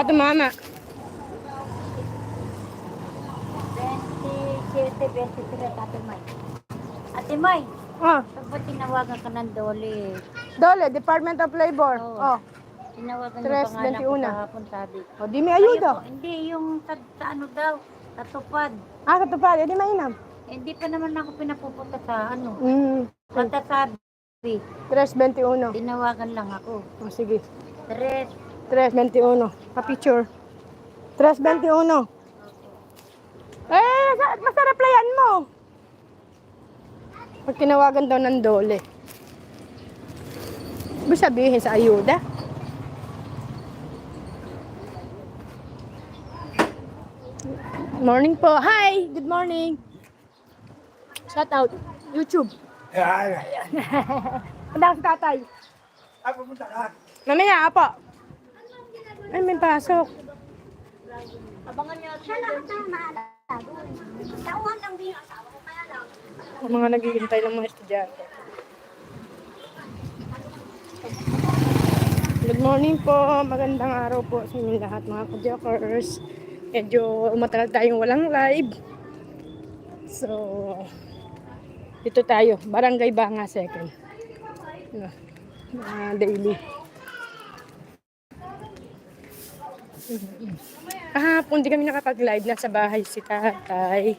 pa tumama. 27, 23 at Ate May. Ate May, Oh, pag ba tinawagan ka ng Dole? Dole, Department of Labor. Oo. Oh, Tinawagan Tres, yung pangalan ko 21. kahapon sabi. oh di may ayuda. Hindi, yung sa, sa ano daw, sa tupad. Ah, katupad, edi mainam. Eh, Hindi pa naman ako pinapupunta sa ano. Mm, Basta sabi, 3.21. tinawagan lang ako. Oh, sige. Tres, 3.21. Pa-picture. 3.21. Eh, basta replyan mo. Pag tinawagan daw ng dole. Ibig sabihin sa ayuda. Morning po. Hi! Good morning. Shout out. YouTube. Ang si tatay. Ay, pumunta ka. Mamaya, apo. Ay, may pasok. abangan niyo. Siya lang ang maalala. Tauhan lang din ang asawa ko kaya lang. Ang mga naghihintay ng mga estudyante. Good morning po. Magandang araw po sa inyo lahat mga ka-jokers. Medyo matagal tayong walang live. So, dito tayo. Barangay Banga second. Ah, daily. Kahapon di kami nakapag-live. Nasa bahay si tatay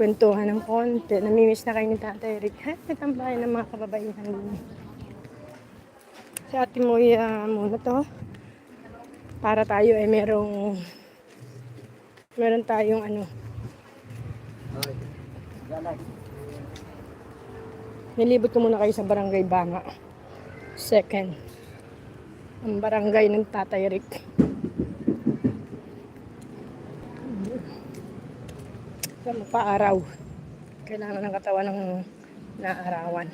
kwentuhan ng konti. Namimiss na kayo ni Tatay Rick. Ha? Natambayan ng mga kababaihan din. Si ate mo uh, muna to. Para tayo ay merong meron tayong ano. Nilibot ko muna kayo sa barangay Banga. Second. Ang barangay ng Tatay Rick. Sa paaraw. Kailangan ng katawan ng naarawan.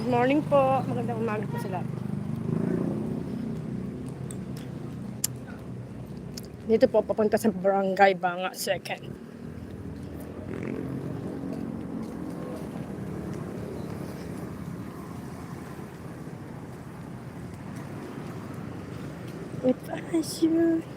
Good morning po. Magandang umaga po sa lahat. Dito po papunta sa Barangay Banga 久しぶり。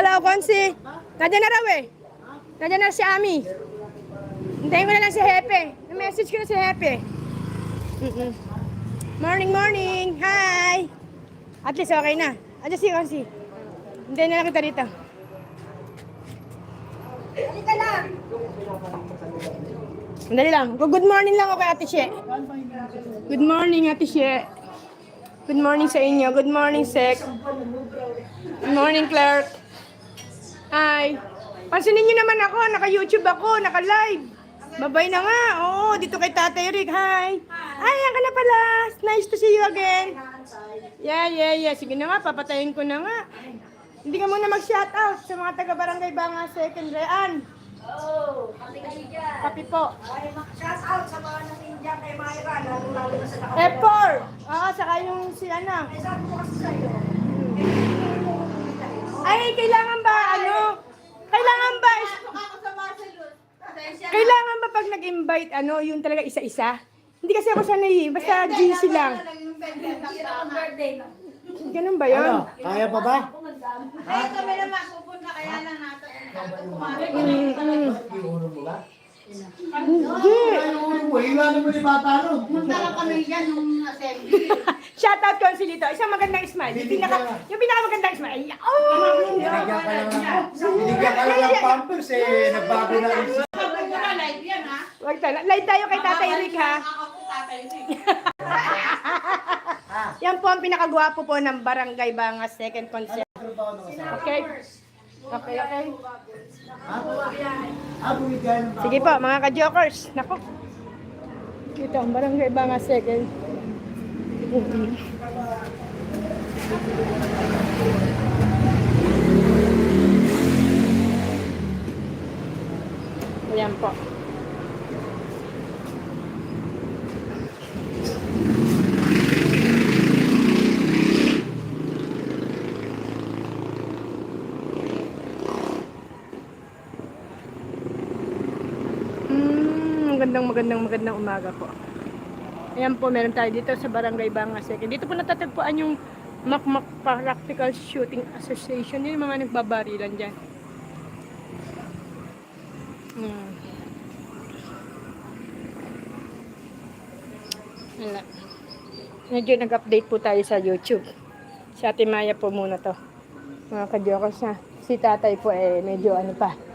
Hello, Konsi. Nandiyan na raw eh. Nandiyan na si Ami. Hintayin ko na lang si Hepe. message ko na si Hepe. Mm-mm. Morning, morning. Hi. At least okay na. Andiyan si Konsi. Hintayin na lang kita dito. Halika lang. Sandali lang. Good morning lang ako kay Ate She. Good morning, Ate She. Good morning sa inyo. Good morning, Sek. Good morning, Clerk. Hi. Pansinin niyo naman ako, naka-YouTube ako, naka-live. Babay na nga. Oo, dito kay Tatay Rick. Hi. Ay, yan ka na pala. Nice to see you again. Yeah, yeah, yeah. Sige na nga, papatayin ko na nga. Hindi ka muna mag-shout out sa mga taga-barangay Banga Second Rean. Oh, pati kasi dyan. Kapi po. Shout out sa mga nanindiyan kay Myra, lalo-lalo na sa F4. Oo, saka yung si. Sabi ko kasi sa'yo, Ay, kailangan ba ano? Kailangan ba Kailangan ba pag nag-invite ano, yung talaga isa-isa? Hindi kasi ako sanay, eh. basta GC lang. Ganun ba yun? Ano? Kaya pa ba? Ay, kami naman pupunta kaya lang natin. Mm, mm. Hindi. Iwanan mo ni bata. Punta lang kami dyan nung assembly. Shout out ko si Lito. Isang magandang smile. Yung pinaka yung pinaka magandang smile. Oh! Binigyan ka lang ng binigyan ka lang ng pampers eh, nagbago na rin live yan ha. Wag tayo. Live tayo kay Tatay Rick ha. Ako po tatay. Yan po ang pinakagwapo po ng Barangay Banga Second Concept. Okay? Okay, okay. Sige po, mga ka-jokers. Nako. Ito ang barangay Banga Second. Ayan po. Mm, magandang magandang magandang umaga po. Ayan po, meron tayo dito sa Barangay Banga Second. Dito po natatagpuan yung Makmak Practical Shooting Association. Yun yung mga nagbabarilan dyan. Hmm. Wala. Medyo nag-update po tayo sa YouTube. Si Ate Maya po muna to. Mga ka-jokers na. Si tatay po eh medyo ano pa.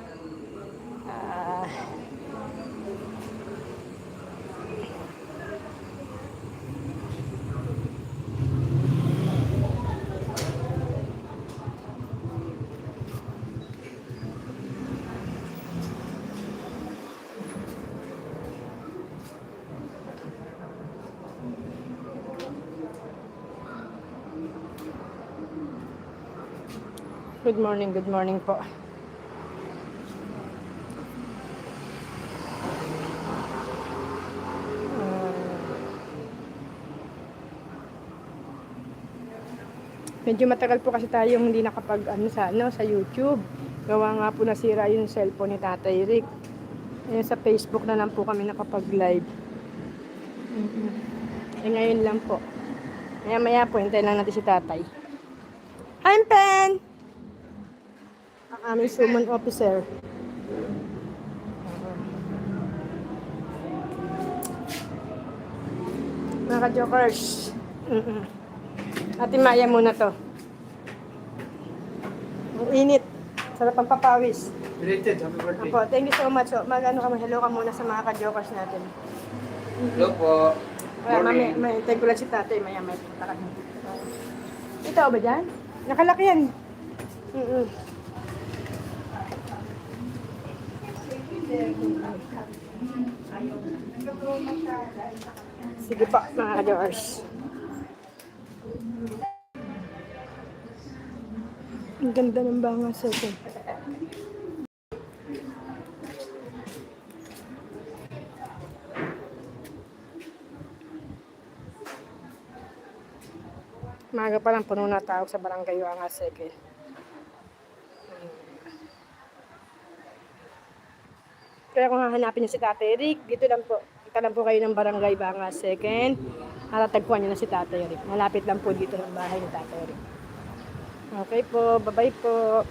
Good morning, good morning po. Ah, medyo matagal po kasi tayong hindi nakapag ano sa ano sa YouTube. Gawa nga po nasira yung cellphone ni Tatay Rick. Eh, sa Facebook na lang po kami nakapag-live. mm Eh, ngayon lang po. Maya maya po, hintayin lang natin si Tatay. Hi, Pen! ang aming summon officer. Mga ka-jokers. Mm-mm. Ate Maya muna to. Ang init. Sarap ang papawis. Related, happy birthday. Apo, thank you so much. So, mag-ano ka, hello ka muna sa mga ka-jokers natin. Hello po. Kaya mami, may thank ko lang si tatay, maya may punta ka dito. Ito ba dyan? Nakalaki yan. Mm-mm. Sige pa, mga ka-jokers. Ang ganda ng banga sa ito. Maga pa lang puno na tao sa barangay Wanga Second. Kaya kung hahanapin niyo si Tatay Rick, dito lang po. Kita lang po kayo ng barangay Banga Second. Matatagpuan niyo na si Tatay Rick. Malapit lang po dito ng bahay ni Tatay Rick. Okay po, bye-bye po.